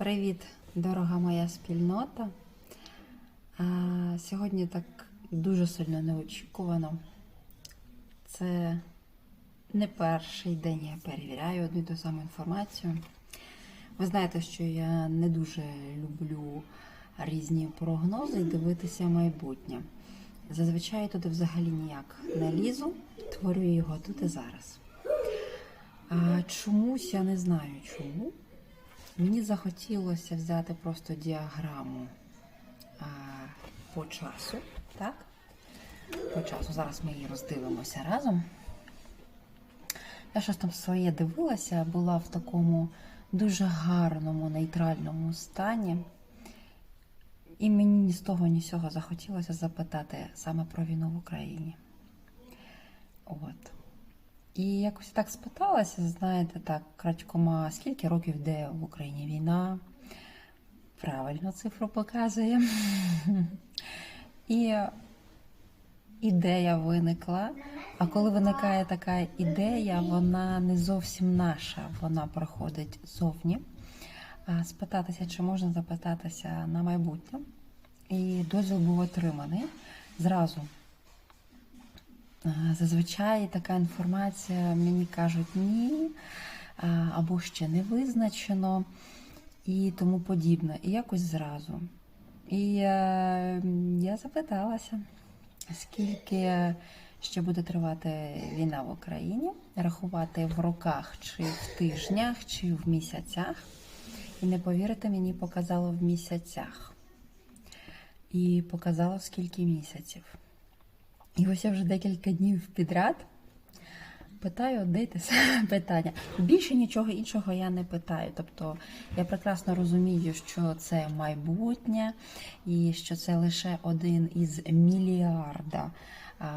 Привіт, дорога моя спільнота. А, сьогодні так дуже сильно неочікувано. Це не перший день я перевіряю одну і ту саму інформацію. Ви знаєте, що я не дуже люблю різні прогнози і дивитися майбутнє. Зазвичай туди взагалі ніяк не лізу, творю його тут і зараз. А чомусь я не знаю чому. Мені захотілося взяти просто діаграму а, по часу. Так? По часу. Зараз ми її роздивимося разом. Я щось там своє дивилася, була в такому дуже гарному, нейтральному стані. І мені ні з того, ні з цього захотілося запитати саме про війну в Україні. От. І якось так спиталася, знаєте, так, крадькома, скільки років йде в Україні війна? Правильно цифру показує. І ідея виникла. А коли виникає така ідея, вона не зовсім наша, вона проходить зовні. Спитатися, чи можна запитатися на майбутнє. І дозвіл був отриманий зразу. А, Зазвичай така інформація мені кажуть ні, або ще не визначено і тому подібне. І якось зразу. І е, я запиталася, скільки ще буде тривати війна в Україні, рахувати в роках, чи в тижнях, чи в місяцях. І не повірите, мені показало в місяцях. І показало скільки місяців. І ось я вже декілька днів підряд питаю одне те саме питання. Більше нічого іншого я не питаю. Тобто я прекрасно розумію, що це майбутнє і що це лише один із мільярда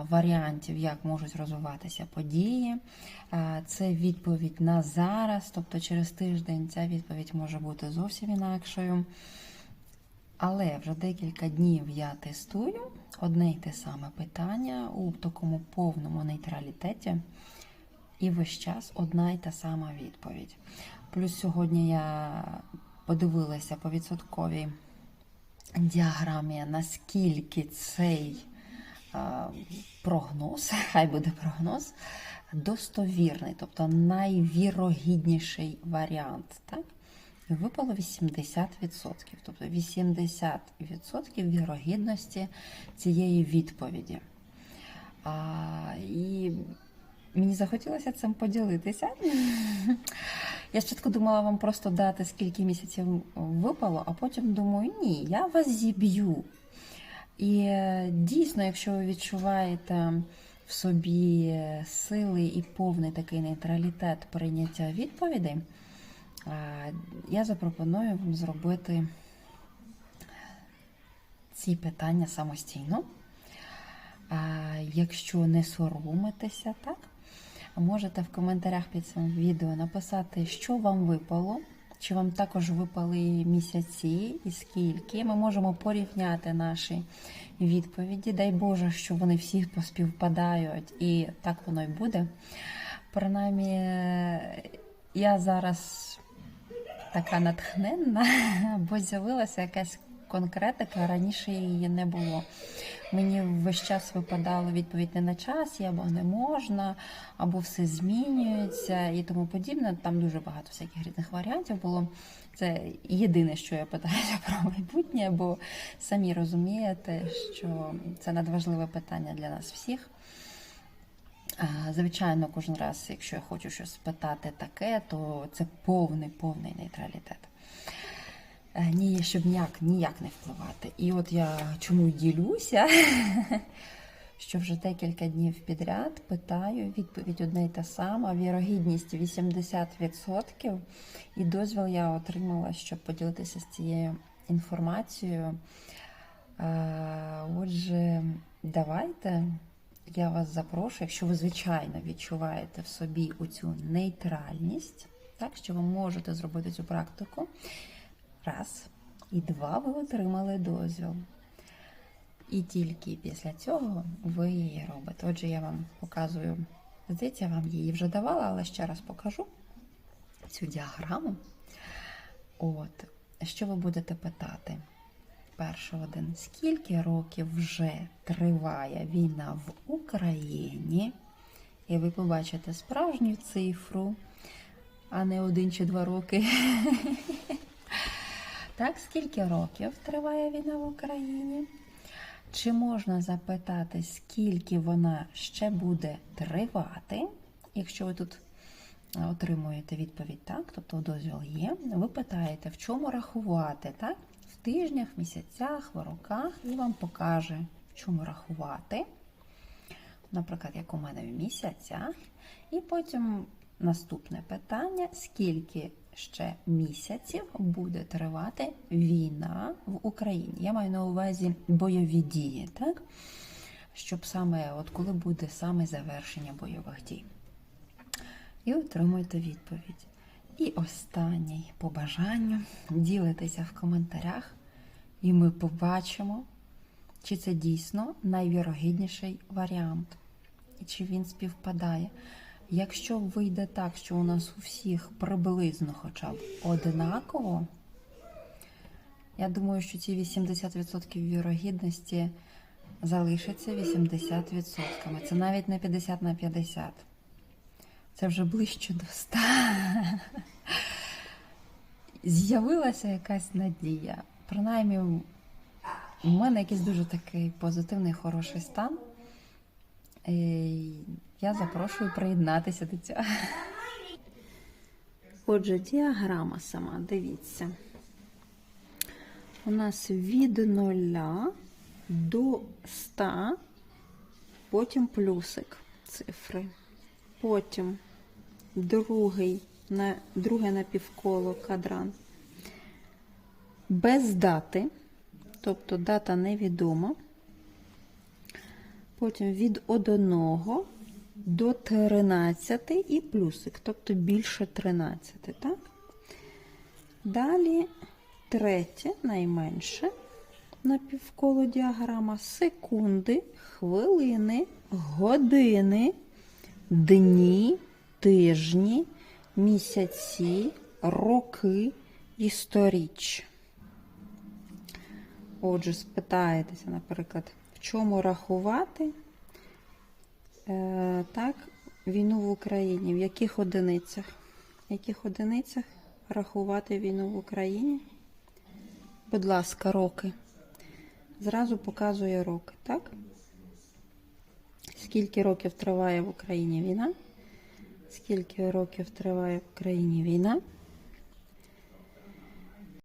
варіантів, як можуть розвиватися події. Це відповідь на зараз, тобто через тиждень ця відповідь може бути зовсім інакшою. Але вже декілька днів я тестую одне й те саме питання у такому повному нейтралітеті, і весь час одна й та сама відповідь. Плюс сьогодні я подивилася по відсотковій діаграмі, наскільки цей прогноз, хай буде прогноз, достовірний, тобто найвірогідніший варіант. Так? Випало 80%. Тобто 80% вірогідності цієї відповіді. А, І мені захотілося цим поділитися. Я спочатку думала вам просто дати, скільки місяців випало, а потім думаю, ні, я вас зіб'ю. І дійсно, якщо ви відчуваєте в собі сили і повний такий нейтралітет прийняття відповідей, я запропоную вам зробити ці питання самостійно. Якщо не соромитеся, так, можете в коментарях під цим відео написати, що вам випало, чи вам також випали місяці і скільки. Ми можемо порівняти наші відповіді. Дай Боже, що вони всі поспівпадають, і так воно й буде. Принаймні, я зараз така натхненна, бо з'явилася якась конкретика, раніше її не було. Мені весь час випадало відповідь не на часі, або не можна, або все змінюється і тому подібне. Там дуже багато всяких різних варіантів було. Це єдине, що я питаюся про майбутнє, бо самі розумієте, що це надважливе питання для нас всіх. Звичайно, кожен раз, якщо я хочу щось спитати таке, то це повний повний нейтралітет. Е, ні, щоб ніяк ніяк не впливати. І от я чому ділюся, що вже декілька днів підряд питаю, відповідь одна й та сама, вірогідність 80%. І дозвіл я отримала, щоб поділитися з цією інформацією. Е, отже, давайте я вас запрошую, якщо ви, звичайно, відчуваєте в собі оцю нейтральність, так, що ви можете зробити цю практику. Раз. І два, ви отримали дозвіл. І тільки після цього ви її робите. Отже, я вам показую, здається, я вам її вже давала, але ще раз покажу цю діаграму. От. що ви будете питати? Перший один. Скільки років вже триває війна в Україні? І ви побачите справжню цифру, а не один чи два роки. Так, скільки років триває війна в Україні? Чи можна запитати, скільки вона ще буде тривати? Якщо ви тут е, отримуєте відповідь так, тобто дозвіл є, ви питаєте, в чому рахувати, так? Тижнях, місяцях, в роках, і вам покаже, в чому рахувати. Наприклад, як у мене в місяцях. І потім наступне питання: скільки ще місяців буде тривати війна в Україні? Я маю на увазі бойові дії, так? Щоб саме, от коли буде саме завершення бойових дій. І отримуєте відповідь. І останній по бажанню ділитеся в коментарях, і ми побачимо, чи це дійсно найвірогідніший варіант, і чи він співпадає. Якщо вийде так, що у нас у всіх приблизно хоча б однаково, я думаю, що ці 80% вірогідності залишаться 80%. Це навіть не 50 на 50. Це вже ближче до 100. З'явилася якась надія. Принаймні, у мене якийсь дуже такий позитивний, хороший стан. І я запрошую приєднатися до цього. Отже, діаграма сама, дивіться. У нас від 0 до 100, потім плюсик цифри. Потім другий, на, друге напівколо квадрат. Без дати, тобто дата невідома. Потім від 1 до 13 і плюсик, тобто більше 13, так? Далі третє, найменше напівколо діаграма, секунди, хвилини, години, дні, тижні, місяці, роки і сторіч. Отже, спитаєтеся, наприклад, в чому рахувати е, так, війну в Україні, в яких одиницях? В яких одиницях рахувати війну в Україні? Будь ласка, роки. Зразу показує роки, так? Скільки років триває в Україні війна? Скільки років триває в країні війна?